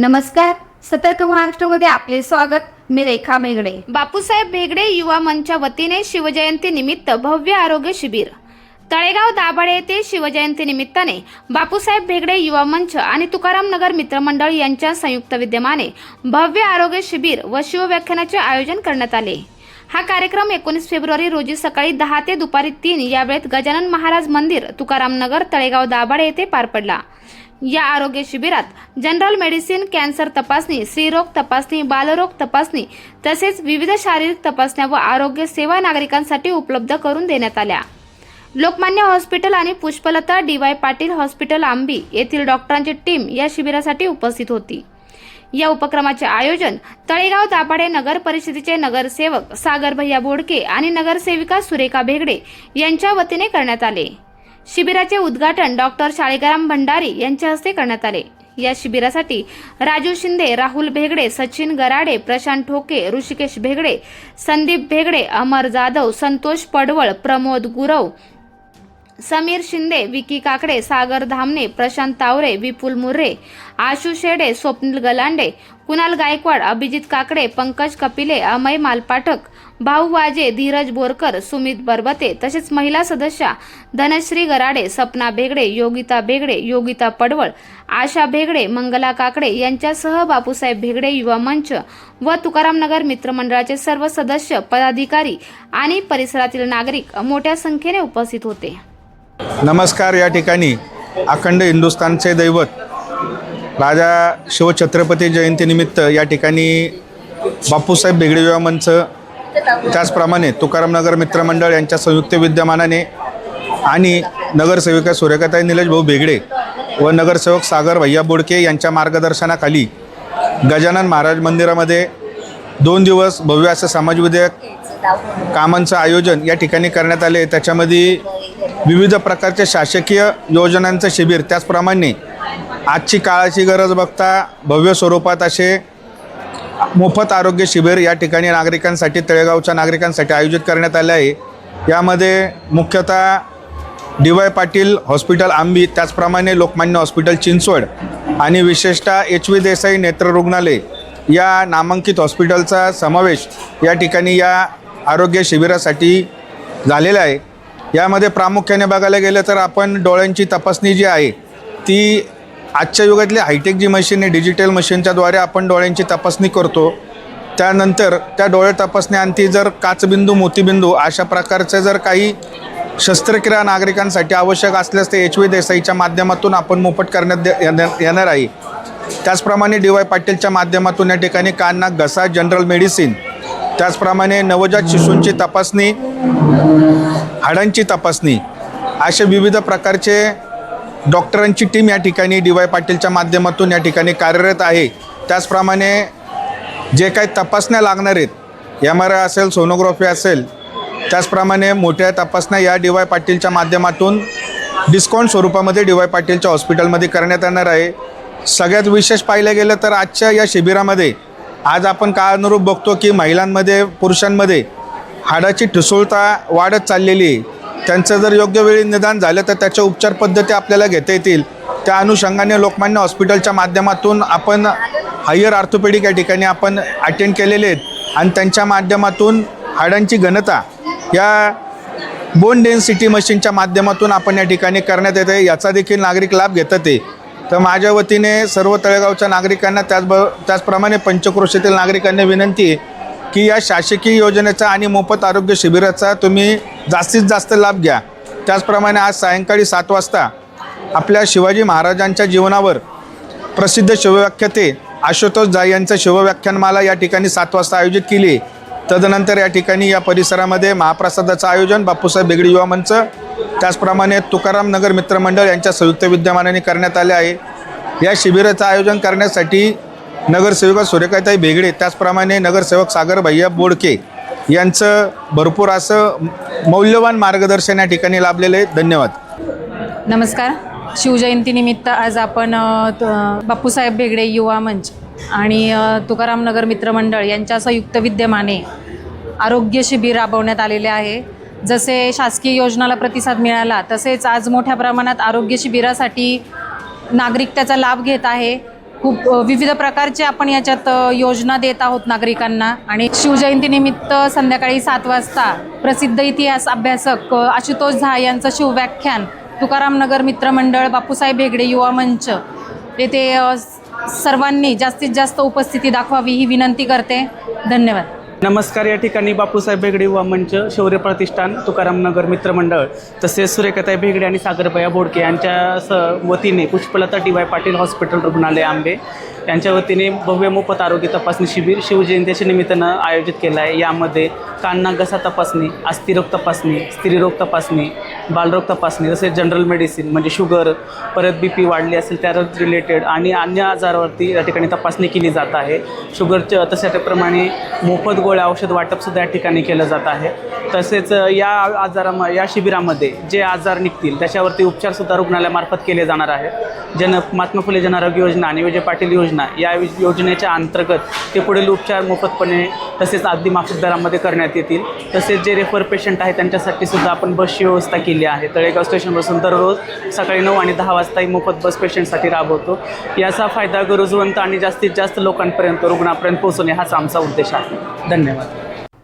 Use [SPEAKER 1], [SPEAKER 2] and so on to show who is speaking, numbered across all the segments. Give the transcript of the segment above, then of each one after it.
[SPEAKER 1] नमस्कार. सतर्क महाराष्ट्रामध्ये आपले स्वागत. मी रेखा मेगडे
[SPEAKER 2] बापूसाहेब बेगडे युवा मंचच्या वतीने शिवजयंती निमित्त भव्य आरोग्य शिबिर. तळेगाव दाभाडे येथे शिवजयंती निमित्ताने बापूसाहेब भेगडे युवा मंच आणि तुकाराम नगर मित्रमंडळ यांच्या संयुक्त विद्यमाने भव्य आरोग्य शिबिर व शिवव्याख्यानाचे आयोजन करण्यात आले. हा कार्यक्रम एकोणीस फेब्रुवारी रोजी सकाळी दहा ते दुपारी तीन या वेळेत गजानन महाराज मंदिर तुकाराम नगर तळेगाव दाभाडे येथे पार पडला. या आरोग्य शिबिरात जनरल मेडिसिन कॅन्सर तपासणी स्त्रीरोग तपासणी बालरोग तपासणी तसेच विविध शारीरिक तपासण्या व आरोग्य सेवा नागरिकांसाठी उपलब्ध करून देण्यात आल्या. लोकमान्य हॉस्पिटल आणि Pushpalata D Y Patil hospital Ambi येथील डॉक्टरांची टीम या शिबिरासाठी उपस्थित होती. या उपक्रमाचे आयोजन तळेगाव दाभाडे नगर परिषदेचे नगरसेवक सागर भैया बोडके आणि नगरसेविका सुरेखा भेगडे यांच्या वतीने करण्यात आले. शिबिराचे उद्घाटन डॉक्टर शाळेग्राम भंडारी यांच्या हस्ते करण्यात आले. या शिबिरासाठी राजू शिंदे राहुल भेगडे सचिन गराडे प्रशांत ठोके ऋषिकेश भेगडे संदीप भेगडे अमर जाधव संतोष पडवळ प्रमोद गुरव समीर शिंदे विकी काकडे सागर धामणे प्रशांत तावरे विपुल मुर्रे आशू शेडे स्वप्नील गलांडे कुणाल गायकवाड अभिजित काकडे पंकज कपिले अमय मालपाठक भाऊ वाजे धीरज बोरकर सुमित बरबते तसेच महिला सदस्या धनश्री गराडे सपना भेगडे योगिता भेगडे योगिता पडवळ आशा भेगडे मंगला काकडे यांच्यासह बापूसाहेब भेगडे युवा मंच व तुकारामनगर मित्रमंडळाचे सर्व सदस्य पदाधिकारी आणि परिसरातील नागरिक मोठ्या संख्येने उपस्थित होते.
[SPEAKER 3] नमस्कार या ठिकाणी अखंड हिंदुस्थानचे दैवत राजा शिवछत्रपती जयंतीनिमित्त या ठिकाणी बापूसाहेब बेगडेविवा मंच त्याचप्रमाणे तुकारामनगर मित्रमंडळ यांच्या संयुक्त विद्यमानाने आणि नगरसेविका सूर्यकाताई निलेश भाऊ बेगडे व नगरसेवक सागर भैया बोडके यांच्या मार्गदर्शनाखाली गजानन महाराज मंदिरामध्ये दोन दिवस भव्य असं समाजविधेयक कामांचं आयोजन या ठिकाणी करण्यात आले. त्याच्यामध्ये विविध प्रकारच्या शासकीय योजनांचं शिबिर. त्याचप्रमाणे आजची काळाची गरज बघता भव्य स्वरूपात असे मोफत आरोग्य शिबिर या ठिकाणी नागरिकांसाठी तळेगावच्या नागरिकांसाठी आयोजित करण्यात आले आहे. यामध्ये मुख्यतः D Y Patil hospital Ambi त्याचप्रमाणे लोकमान्य हॉस्पिटल चिंचवड आणि विशेषतः एच व्ही देसाई नेत्र रुग्णालय या नामांकित हॉस्पिटलचा समावेश या ठिकाणी या आरोग्य शिबिरासाठी झालेला आहे. यामध्ये प्रामुख्याने बघायला गेलं तर आपण डोळ्यांची तपासणी जी आहे ती आजच्या युगातली हायटेक जी मशीन आहे डिजिटल मशीनच्याद्वारे आपण डोळ्यांची तपासणी करतो. त्यानंतर त्या डोळे तपासण्याअंती जर काचबिंदू मोतीबिंदू अशा प्रकारचे जर काही शस्त्रक्रिया नागरिकांसाठी आवश्यक असल्यास ते एच व्ही देसाईच्या माध्यमातून आपण मोफत करण्यात दे- येणार येणार आहे. त्याचप्रमाणे डी वाय पाटीलच्या माध्यमातून या ठिकाणी कान नाक घसा जनरल मेडिसिन त्याचप्रमाणे नवजात शिशूंची तपासणी हाडांची तपासणी असे विविध प्रकारचे डॉक्टरांची टीम या ठिकाणी डी वाय पाटीलच्या माध्यमातून या ठिकाणी कार्यरत आहे. त्याचप्रमाणे जे काही तपासण्या लागणार आहेत एम आर आय असेल सोनोग्राफी असेल त्याचप्रमाणे मोठ्या तपासण्या या डी वाय पाटीलच्या माध्यमातून डिस्काउंट स्वरूपामध्ये डी वाय पाटीलच्या हॉस्पिटलमध्ये करण्यात येणार आहे. सगळ्यात विशेष पाहिलं गेलं तर आजच्या या शिबिरामध्ये आज आपण काळानुरूप बघतो की महिलांमध्ये पुरुषांमध्ये हाडाची ठिसूळता वाढत चाललेली आहे. त्यांचं जर योग्य वेळी निदान झालं तर त्याच्या उपचार पद्धती आपल्याला घेता येतील. त्या अनुषंगाने लोकमान्य हॉस्पिटलच्या माध्यमातून आपण हायर आर्थोपेडिक या ठिकाणी आपण अटेंड केलेले आहेत. आणि त्यांच्या माध्यमातून हाडांची घनता या बोन डेन्सिटी मशीनच्या माध्यमातून आपण या ठिकाणी करण्यात येते. याचा देखील नागरिक लाभ घेतात आहे तर माझ्या वतीने सर्व तळेगावच्या नागरिकांना त्याचब त्याचप्रमाणे पंचक्रोशीतील नागरिकांना विनंती आहे की या शासकीय योजनेचा आणि मोफत आरोग्य शिबिराचा तुम्ही जास्तीत जास्त लाभ घ्या. त्याचप्रमाणे आज सायंकाळी सात वाजता आपल्या शिवाजी महाराजांच्या जीवनावर प्रसिद्ध शिवव्याख्याते आशुतोष जाई यांचं शिवव्याख्यानमाला या ठिकाणी सात वाजता आयोजित केली. तदनंतर या ठिकाणी या परिसरामध्ये महाप्रसादाचं आयोजन बापूसाहेब बेगडी युवा मंच त्याचप्रमाणे तुकाराम नगर मित्रमंडळ यांच्या संयुक्त विद्यमानाने करण्यात आले आहे. या शिबिराचं आयोजन करण्यासाठी नगरसेविका सूर्यकाताई बेगडे त्याचप्रमाणे नगरसेवक सागर भैया बोडके यांचं भरपूर असं मौल्यवान मार्गदर्शन या ठिकाणी लाभलेलं आहे. धन्यवाद.
[SPEAKER 4] नमस्कार. शिवजयंतीनिमित्त आज आपण बापूसाहेब बेगडे युवा मंच आणि तुकाराम नगर मित्रमंडळ यांच्या संयुक्त विद्यमाने आरोग्य शिबिर राबवण्यात आलेले आहे. जसे शासकीय योजनाला प्रतिसाद मिळाला तसेच आज मोठ्या प्रमाणात आरोग्य शिबिरासाठी नागरिक त्याचा लाभ घेत आहे. खूप विविध प्रकारचे आपण याच्यात योजना देत आहोत नागरिकांना. आणि शिवजयंतीनिमित्त संध्याकाळी सात वाजता प्रसिद्ध इतिहास अभ्यासक आशुतोष झा यांचं शिवव्याख्यान तुकारामनगर मित्रमंडळ बापूसाहेब हेगडे युवा मंच येथे सर्वांनी जास्तीत जास्त उपस्थिती दाखवावी ही विनंती करते. धन्यवाद.
[SPEAKER 5] नमस्कार या ठिकाणी बापूसाहेब बेगडे युवा मंच शौर्य प्रतिष्ठान तुकारामनगर मित्रमंडळ तसेच सुरेखाताई बेगडे आणि सागरबाया बोडके यांच्या स वतीने Pushpalata D Y Patil hospital रुग्णालय आंबे यांच्या वतीने भव्य मोफत आरोग्य तपासणी शिबिर शिवजयंतीच्या निमित्तानं आयोजित केलं आहे. यामध्ये कान्ना घसा तपासणी अस्थिरोग तपासणी स्त्रीरोग तपासणी बालरोग तपासणी तसेच जनरल मेडिसिन म्हणजे शुगर परत बी पी वाढली असेल त्या रिलेटेड आणि अन्य आजारावरती या ठिकाणी तपासणी केली जात आहे. शुगरच्या तशा त्याप्रमाणे मोफत गोळ्या औषध वाटपसुद्धा या ठिकाणी केलं जात आहे. तसेच या आजाराम या शिबिरामध्ये जे आजार निघतील त्याच्यावरती उपचारसुद्धा रुग्णालयामार्फत केले जाणार आहे जन महात्मा फुले जनआरोग्य योजना आणि विजय पाटील योजना या योजनेच्या अंतर्गत ते पुढील उपचार मोफतपणे तसेच अगदी माफक दरामध्ये करण्यात येतील. तसेच जे रेफर पेशंट आहे त्यांच्यासाठी सुद्धा आपण बसची व्यवस्था केली आहे. तळेगाव स्टेशनपासून दररोज सकाळी नऊ आणि दहा वाजता ही मोफत बस पेशंटसाठी राबवतो. याचा फायदा गरजवंत आणि जास्तीत जास्त लोकांपर्यंत रुग्णापर्यंत पोहोचवणे हाच आमचा उद्देश आहे. धन्यवाद.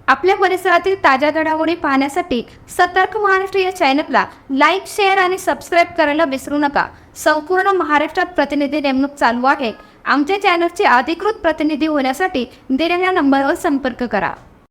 [SPEAKER 1] आपल्या परिसरातील ताज्या घडामोडी पाहण्यासाठी सतर्क महाराष्ट्र या चॅनलला लाईक शेअर आणि सबस्क्राईब करायला विसरू नका. संपूर्ण महाराष्ट्रात प्रतिनिधी नेमणूक चालू आहे. आमच्या चॅनलचे अधिकृत प्रतिनिधी होण्यासाठी दिलेल्या नंबरवर संपर्क करा.